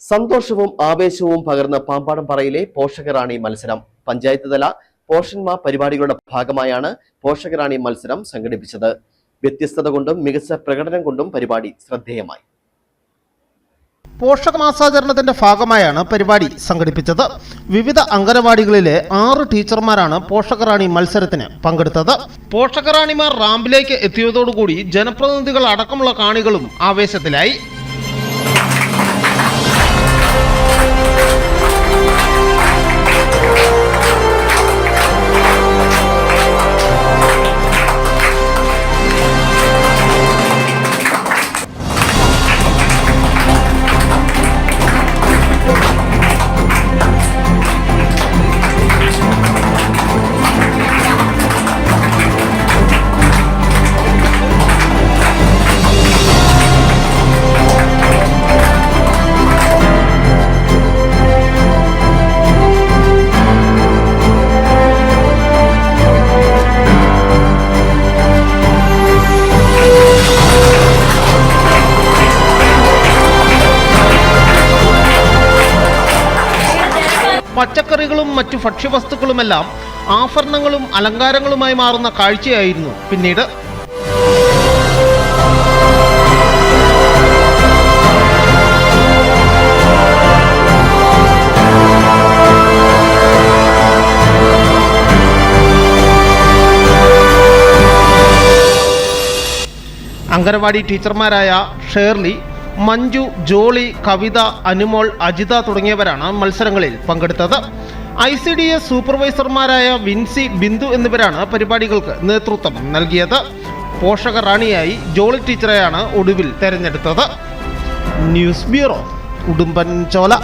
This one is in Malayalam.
സന്തോഷവും ആവേശവും പകർന്ന പാമ്പാടം പറയിലെ പോഷകറാണി മത്സരം. പഞ്ചായത്ത് തല പോഷന്മാ പരിപാടികളുടെ ഭാഗമായാണ് പോഷകറാണി മത്സരം സംഘടിപ്പിച്ചത്. വ്യത്യസ്തത കൊണ്ടും മികച്ച പ്രകടനം കൊണ്ടും പരിപാടി ശ്രദ്ധേയമായി. പോഷകമാസാചരണത്തിന്റെ ഭാഗമായാണ് പരിപാടി സംഘടിപ്പിച്ചത്. വിവിധ അംഗനവാടികളിലെ ആറ് ടീച്ചർമാരാണ് പോഷകറാണി മത്സരത്തിന് പങ്കെടുത്തത്. പോഷകറാണിമാർ റാമ്പിലേക്ക് എത്തിയതോടുകൂടി ജനപ്രതിനിധികൾ അടക്കമുള്ള കാണികളും ആവേശത്തിലായി. പച്ചക്കറികളും മറ്റു ഭക്ഷ്യവസ്തുക്കളുമെല്ലാം ആഭരണങ്ങളും അലങ്കാരങ്ങളുമായി മാറുന്ന കാഴ്ചയായിരുന്നു പിന്നീട്. അംഗനവാടി ടീച്ചർമാരായ ഷേർലി മഞ്ജു ജോളി കവിത അനുമോൾ അജിത തുടങ്ങിയവരാണ് മത്സരങ്ങളിൽ പങ്കെടുത്തത്. ഐ സി ഡി എസ് സൂപ്പർവൈസർമാരായ വിൻസി ബിന്ദു എന്നിവരാണ് പരിപാടികൾക്ക് നേതൃത്വം നൽകിയത്. പോഷക റാണിയായി ജോളി ടീച്ചറെയാണ് ഒടുവിൽ തെരഞ്ഞെടുത്തത്. ന്യൂസ് ബ്യൂറോ ഉടുമ്പൻ ചോല